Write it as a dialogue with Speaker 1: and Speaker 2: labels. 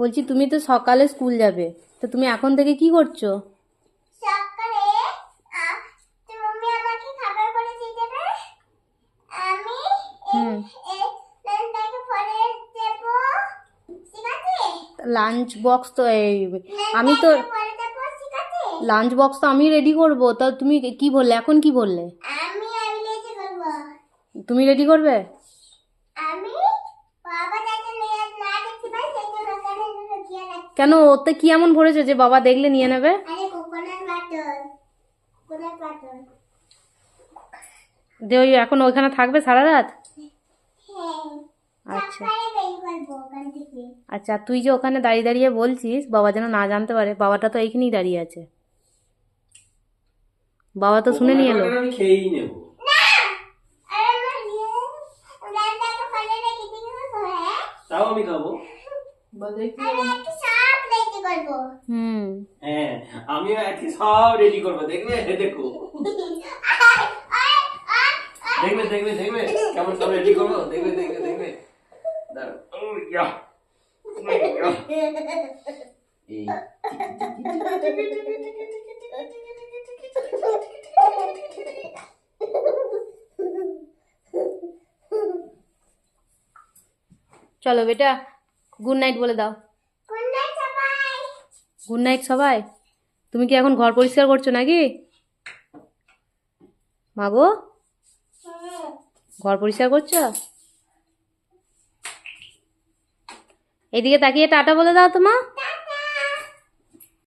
Speaker 1: বলছি তুমি তো সকালে স্কুল যাবে তো তুমি এখন থেকে কি করছ? লাঞ্চ বক্স তো এই আমি তো লাঞ্চ বক্স তো আমি রেডি করব তা তুমি কি বললে? এখন কি বললে? তুমি রেডি করবে
Speaker 2: আমি বাবা যাতে নিয়ে না দেখতে পাই সেই জন্য ওখানে লুকিয়ে রাখি
Speaker 1: কেন? ওতে কি এমন ভরেছে যে বাবা দেখলে নিয়ে নেবে? যে ওই এখন ওইখানে থাকবে সারা রাত?
Speaker 2: হ্যাঁ।
Speaker 1: আচ্ছা। আচ্ছা তুই যে ওখানে দাঁড়িয়ে দাঁড়িয়ে বলছিস বাবা যেন না জানতে পারে বাবাটা তো এইখানেই দাঁড়িয়ে আছে। বাবা তো শুনে নিয়ে এলো।
Speaker 3: তাও আমি খাব।
Speaker 2: করব
Speaker 1: হুম।
Speaker 3: হ্যাঁ আমিও আজকে সব রেডি করব দেখবে? দেখো। দেখবে দেখবে দেখবে? কেমন সব রেডি করব? দেখবে দেখবে দেখবে? দাঁড়াও। ও, ইয়া। এই।
Speaker 1: চলো বেটা গুড নাইট বলে দাও। গুড নাইট সবাই। তুমি কি এখন ঘর পরিষ্কার করছ নাকি? মাগো ঘর পরিষ্কার করছ? এদিকে তাকিয়ে টাটা বলে দাও তো মা।
Speaker 2: টাটা